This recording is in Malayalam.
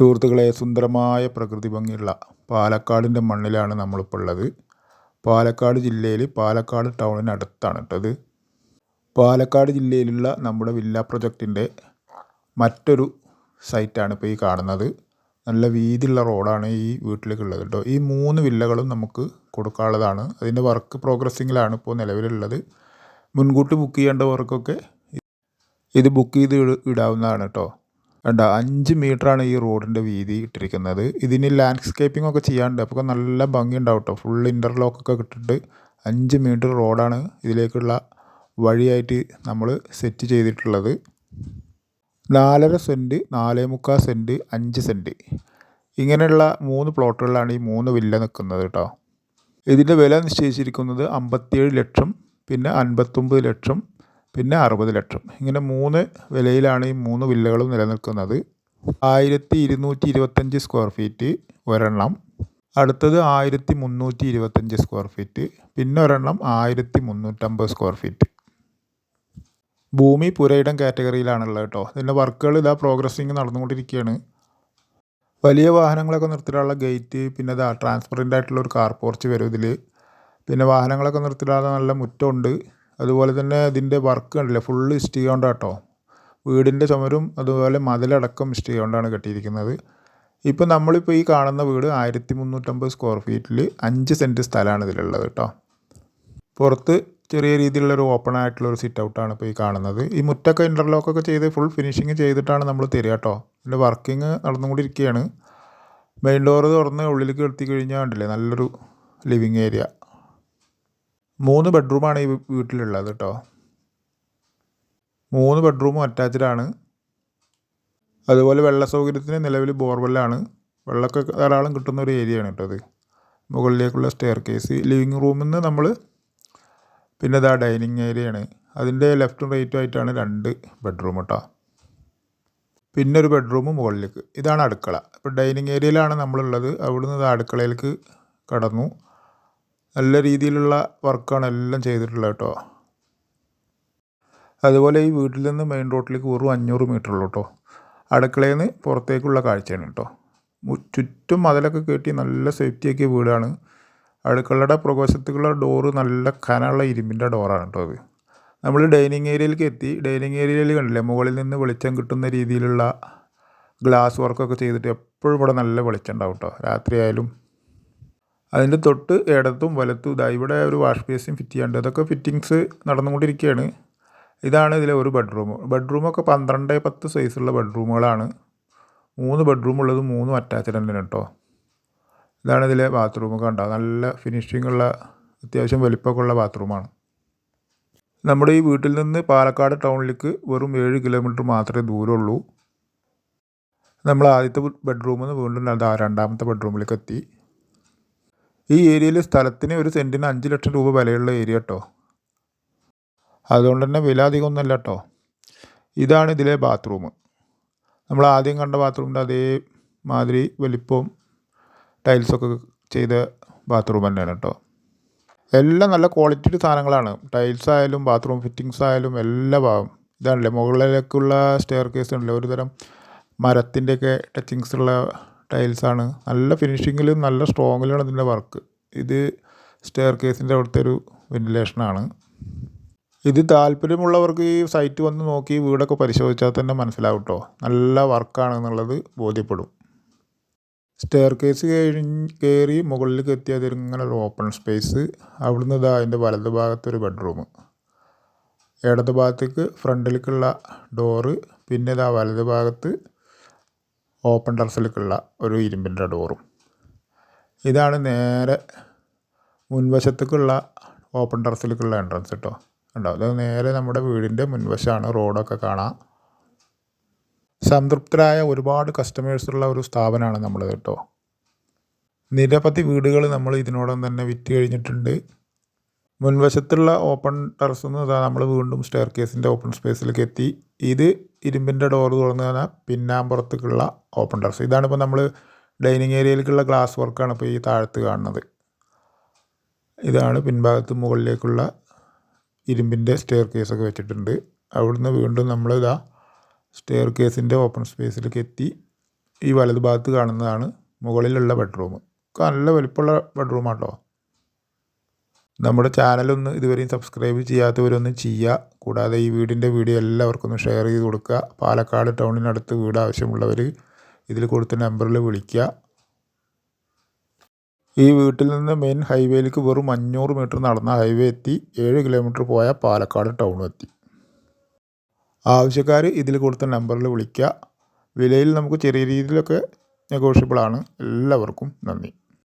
സുഹൃത്തുക്കളെ സുന്ദരമായ പ്രകൃതി ഭംഗിയുള്ള പാലക്കാടിന്റെ മണ്ണിലാണ് നമ്മളിപ്പോൾ ഉള്ളത്. പാലക്കാട് ജില്ലയിൽ പാലക്കാട് ടൗണിനടുത്താണ് കേട്ടത് പാലക്കാട് ജില്ലയിലുള്ള നമ്മുടെ വില്ല പ്രൊജക്റ്റിന്റെ മറ്റൊരു സൈറ്റാണ് ഇപ്പോൾ ഈ കാണുന്നത്. നല്ല വീതിയുള്ള റോഡാണ് ഈ വീട്ടിലേക്കുള്ളത് കേട്ടോ. ഈ മൂന്ന് വില്ലകളും നമുക്ക് കൊടുക്കാനുള്ളതാണ്. അതിന്റെ വർക്ക് പ്രോഗ്രസ്സിങ്ങിലാണ് ഇപ്പോൾ നിലവിലുള്ളത്. മുൻകൂട്ടി ബുക്ക് ചെയ്യേണ്ടവർക്കൊക്കെ ഇത് ബുക്ക് ചെയ്ത് ഇടാവുന്നതാണ് കേട്ടോ. വേണ്ട അഞ്ച് മീറ്ററാണ് ഈ റോഡിന്റെ വീതി ഇട്ടിരിക്കുന്നത്. ഇതിന് ലാൻഡ്സ്കേപ്പിംഗ് ഒക്കെ ചെയ്യാണ്ട് അപ്പോൾ നല്ല ഭംഗി ഉണ്ടാവും കേട്ടോ ഫുൾ ഇന്റർലോക്കൊക്കെ ഇട്ടിട്ട് അഞ്ച് മീറ്റർ റോഡാണ് ഇതിലേക്കുള്ള വഴിയായിട്ട് നമ്മൾ സെറ്റ് ചെയ്തിട്ടുള്ളത്. നാലര സെന്റ് നാലേ മുക്കാൽ സെന്റ് അഞ്ച് സെന്റ് ഇങ്ങനെയുള്ള മൂന്ന് പ്ലോട്ടുകളിലാണ് ഈ മൂന്ന് വില്ല നിൽക്കുന്നത് കേട്ടോ. ഇതിന്റെ വില നിശ്ചയിച്ചിരിക്കുന്നത് അമ്പത്തിയേഴ് ലക്ഷം പിന്നെ അൻപത്തൊമ്പത് ലക്ഷം പിന്നെ അറുപത് ലക്ഷം. ഇങ്ങനെ മൂന്ന് വിലയിലാണ് ഈ മൂന്ന് വില്ലകളും നിലനിൽക്കുന്നത്. ആയിരത്തി ഇരുന്നൂറ്റി ഇരുപത്തഞ്ച് സ്ക്വയർ ഫീറ്റ് ഒരെണ്ണം. അടുത്തത് ആയിരത്തി മുന്നൂറ്റി ഇരുപത്തഞ്ച് സ്ക്വയർ ഫീറ്റ് പിന്നെ ഒരെണ്ണം ആയിരത്തി മുന്നൂറ്റമ്പത് സ്ക്വയർ ഫീറ്റ് ഭൂമി പുരയിടം കാറ്റഗറിയിലാണുള്ളത് കേട്ടോ. ഇതിന്റെ വർക്കുകൾ ഇതാ പ്രോഗ്രസ്സിങ് നടന്നുകൊണ്ടിരിക്കുകയാണ്. വലിയ വാഹനങ്ങളൊക്കെ നിർത്തിയിട്ടുള്ള ഗേറ്റ് പിന്നെ ഇതാ ട്രാൻസ്പെറന്റ് ആയിട്ടുള്ള ഒരു കാർ പോർച്ച് വരും ഇതിൽ പിന്നെ വാഹനങ്ങളൊക്കെ നിർത്തിയിട്ടുള്ള നല്ല മുറ്റമുണ്ട്. അതുപോലെ തന്നെ ഇതിന്റെ വർക്ക് കണ്ടില്ലേ ഫുള്ള് ഇഷ്ടിക കൊണ്ടാണ് കേട്ടോ വീടിന്റെ ചുമരും അതുപോലെ മതിലടക്കം ഇഷ്ടിക കൊണ്ടാണ് കെട്ടിയിരിക്കുന്നത്. ഇപ്പം നമ്മളിപ്പോൾ ഈ കാണുന്ന വീട് ആയിരത്തി മുന്നൂറ്റമ്പത് സ്ക്വയർ ഫീറ്റിൽ അഞ്ച് സെന്റ് സ്ഥലമാണ് ഇതിലുള്ളത് കേട്ടോ. പുറത്ത് ചെറിയ രീതിയിലുള്ള ഒരു ഓപ്പൺ ആയിട്ടുള്ള ഒരു സിറ്റ് ഔട്ടാണ് ഇപ്പോൾ ഈ കാണുന്നത്. ഈ മുറ്റൊക്കെ ഇന്റർലോക്കൊക്കെ ചെയ്ത് ഫുൾ ഫിനിഷിങ് ചെയ്തിട്ടാണ് നമ്മൾ തരിക കേട്ടോ. ഇതിന്റെ വർക്കിംഗ് നടന്നുകൊണ്ടിരിക്കുകയാണ്. മെയിൻ ഡോറ് തുറന്ന് ഉള്ളിലേക്ക് എത്തി കഴിഞ്ഞാൽ ഉണ്ടല്ലേ നല്ലൊരു ലിവിങ് ഏരിയ മൂന്ന് ബെഡ്റൂമാണ് ഈ വീട്ടിലുള്ളത് കേട്ടോ മൂന്ന് ബെഡ്റൂമും അറ്റാച്ച്ഡാണ് അതുപോലെ വെള്ള സൗകര്യത്തിന് നിലവിൽ ബോർവെല്ലാണ് വെള്ളമൊക്കെ ധാരാളം കിട്ടുന്ന ഒരു ഏരിയയാണ് കേട്ടോ അത്. മുകളിലേക്കുള്ള സ്റ്റെയർ കേസ് ലിവിങ് റൂമിൽ നിന്ന് നമ്മൾ പിന്നെ ഇതാ ഡൈനിങ് ഏരിയയാണ് അതിന്റെ ലെഫ്റ്റും റൈറ്റും ആയിട്ടാണ് രണ്ട് ബെഡ്റൂം കേട്ടോ പിന്നെ ഒരു ബെഡ്റൂം മുകളിലേക്ക്. ഇതാണ് അടുക്കള. ഇപ്പോൾ ഡൈനിങ് ഏരിയയിലാണ് നമ്മളുള്ളത്. അവിടുന്ന് അടുക്കളയിലേക്ക് കടന്നു. നല്ല രീതിയിലുള്ള വർക്കാണ് എല്ലാം ചെയ്തിട്ടുള്ളത് കേട്ടോ. അതുപോലെ ഈ വീട്ടിൽ നിന്ന് മെയിൻ റോഡിലേക്ക് വെറും അഞ്ഞൂറ് മീറ്റർ ഉള്ളൂ കേട്ടോ. അടുക്കളയിൽ നിന്ന് പുറത്തേക്കുള്ള കാഴ്ചയാണ് കേട്ടോ. ചുറ്റും മതിലൊക്കെ കെട്ടി നല്ല സേഫ്റ്റി ആക്കിയ വീടാണ്. അടുക്കളയുടെ പ്രകോശത്തേക്കുള്ള ഡോറ് നല്ല കനമുള്ള ഇരുമ്പിന്റെ ഡോറാണ് കേട്ടോ അത്. നമ്മൾ ഡൈനിങ് ഏരിയയിലേക്ക് എത്തി. ഡൈനിങ് ഏരിയയിൽ കണ്ടില്ലേ മുകളിൽ നിന്ന് വെളിച്ചം കിട്ടുന്ന രീതിയിലുള്ള ഗ്ലാസ് വർക്കൊക്കെ ചെയ്തിട്ട് എപ്പോഴും ഇവിടെ നല്ല വെളിച്ചം ഉണ്ടാവും കേട്ടോ. രാത്രിയായാലും അതിന്റെ തൊട്ട് ഇടത്തും വലത്തും ഇതാ ഇവിടെ ഒരു വാഷ് ബേസിൻ ഫിറ്റ് ചെയ്യാണ്ട് അതൊക്കെ ഫിറ്റിങ്സ് നടന്നുകൊണ്ടിരിക്കുകയാണ്. ഇതാണ് ഇതിലെ ഒരു ബെഡ്റൂം. ബെഡ്റൂമൊക്കെ പന്ത്രണ്ട് പത്ത് സൈസുള്ള ബെഡ്റൂമുകളാണ്. മൂന്ന് ബെഡ്റൂം ഉള്ളത് മൂന്നും അറ്റാച്ച്ഡ് തന്നെ കേട്ടോ. ഇതാണ് ഇതിലെ ബാത്റൂം കണ്ടോ? നല്ല ഫിനിഷിംഗ് ഉള്ള അത്യാവശ്യം വലിപ്പമൊക്കെ ഉള്ള ബാത്റൂമാണ്. നമ്മുടെ ഈ വീട്ടിൽ നിന്ന് പാലക്കാട് ടൗണിലേക്ക് വെറും ഏഴ് കിലോമീറ്റർ മാത്രമേ ദൂരമുള്ളൂ. നമ്മൾ ആദ്യത്തെ ബെഡ്റൂമിൽ നിന്ന് വീണ്ടും രണ്ടാമത്തെ ബെഡ്റൂമിലേക്ക് എത്തി. ഈ ഏരിയയിൽ സ്ഥലത്തിന് ഒരു സെന്റിന് അഞ്ച് ലക്ഷം രൂപ വിലയുള്ള ഏരിയ കേട്ടോ അതുകൊണ്ട് തന്നെ വില അധികമൊന്നുമല്ല കേട്ടോ ഇതാണ് ഇതിലെ ബാത്റൂം നമ്മൾ ആദ്യം കണ്ട ബാത്റൂമിന്റെ അതേ മാതിരി വലിപ്പവും ടൈൽസൊക്കെ ചെയ്ത ബാത്റൂം തന്നെയാണ് കേട്ടോ എല്ലാം നല്ല ക്വാളിറ്റിയുടെ സാധനങ്ങളാണ്. ടൈൽസ് ആയാലും ബാത്റൂം ഫിറ്റിങ്സ് ആയാലും എല്ലാ ഭാഗം ഇതാണല്ലേ. മുകളിലേക്കുള്ള സ്റ്റെയർ കേസ് ഉണ്ടല്ലോ. ഒരുതരം മരത്തിന്റെയൊക്കെ ടച്ചിങ്സ് ഉള്ള ടൈൽസാണ് നല്ല ഫിനിഷിങ്ങിലും നല്ല സ്ട്രോങ്ങിലാണ് ഇതിന്റെ വർക്ക്. ഇത് സ്റ്റെയർ കേസിന്റെ അവിടുത്തെ ഒരു വെന്റിലേഷനാണ് ഇത് താല്പര്യമുള്ളവർക്ക് ഈ സൈറ്റ് വന്ന് നോക്കി വീടൊക്കെ പരിശോധിച്ചാൽ തന്നെ മനസ്സിലാവും കേട്ടോ നല്ല വർക്കാണ് എന്നുള്ളത് ബോധ്യപ്പെടും. സ്റ്റെയർ കേസ് കഴിഞ്ഞ് കയറി മുകളിലേക്ക് എത്തിയത് ഇങ്ങനെ ഒരു ഓപ്പൺ സ്പേസ് അവിടുന്ന് ഇതാ അതിന്റെ വലത് ഭാഗത്തൊരു ബെഡ്റൂം ഇടത് ഭാഗത്തേക്ക് ഫ്രണ്ടിലേക്കുള്ള ഡോറ് പിന്നെ ഇതാ വലത് ഭാഗത്ത് ഓപ്പൺ ടെറസിലേക്കുള്ള ഒരു ഇരുമ്പിന്റെ ഡോറും. ഇതാണ് നേരെ മുൻവശത്തേക്കുള്ള ഓപ്പൺ ടെറസിലേക്കുള്ള എൻട്രൻസ് കേട്ടോ. ഉണ്ടോ അത് നേരെ നമ്മുടെ വീടിന്റെ മുൻവശമാണ് റോഡൊക്കെ കാണാം. സംതൃപ്തരായ ഒരുപാട് കസ്റ്റമേഴ്സുള്ള ഒരു സ്ഥാപനമാണ് നമ്മൾ കേട്ടോ. നിരവധി വീടുകൾ നമ്മൾ ഇതിനോടൊപ്പം തന്നെ വിറ്റ് കഴിഞ്ഞിട്ടുണ്ട്. മുൻവശത്തുള്ള ഓപ്പൺ ടെറസ് നിന്ന് നമ്മൾ വീണ്ടും സ്റ്റെയർ കേസിന്റെ ഓപ്പൺ സ്പേസിലേക്ക് എത്തി. ഇത് ഇരുമ്പിന്റെ ഡോർ തുറന്ന് കഴിഞ്ഞാൽ പിന്നാമ്പുറത്തേക്കുള്ള ഓപ്പൺ ടെറസ് ഇതാണ് ഇപ്പോൾ നമ്മൾ ഡൈനിങ് ഏരിയയിലേക്കുള്ള ഗ്ലാസ് വർക്കാണ് ഇപ്പോൾ ഈ താഴത്ത് കാണുന്നത്. ഇതാണ് പിൻഭാഗത്ത് മുകളിലേക്കുള്ള ഇരുമ്പിന്റെ സ്റ്റെയർ കേസൊക്കെ വെച്ചിട്ടുണ്ട്. അവിടുന്ന് വീണ്ടും നമ്മൾ ഇതാ സ്റ്റെയർ കേസിന്റെ ഓപ്പൺ സ്പേസിലേക്ക് എത്തി ഈ വലതുഭാഗത്ത് കാണുന്നതാണ് മുകളിലുള്ള ബെഡ്റൂം നല്ല വലിപ്പമുള്ള ബെഡ്റൂമാട്ടോ നമ്മുടെ ചാനലൊന്ന് ഇതുവരെയും സബ്സ്ക്രൈബ് ചെയ്യാത്തവരൊന്ന് ചെയ്യുക. കൂടാതെ ഈ വീടിന്റെ വീഡിയോ എല്ലാവർക്കും ഷെയർ ചെയ്ത് കൊടുക്കുക. പാലക്കാട് ടൗണിനടുത്ത് വീട് ആവശ്യമുള്ളവർ ഇതിൽ കൊടുത്ത നമ്പറിൽ വിളിക്കുക. ഈ വീട്ടിൽ നിന്ന് മെയിൻ ഹൈവേയിലേക്ക് വെറും അഞ്ഞൂറ് മീറ്റർ നടന്ന ഹൈവേ എത്തി. ഏഴ് കിലോമീറ്റർ പോയാൽ പാലക്കാട് ടൗണും എത്തി. ആവശ്യക്കാർ ഇതിൽ കൊടുത്ത നമ്പറിൽ വിളിക്കുക. വിലയിൽ നമുക്ക് ചെറിയ രീതിയിലൊക്കെ നെഗോഷ്യബിളാണ് എല്ലാവർക്കും നന്ദി.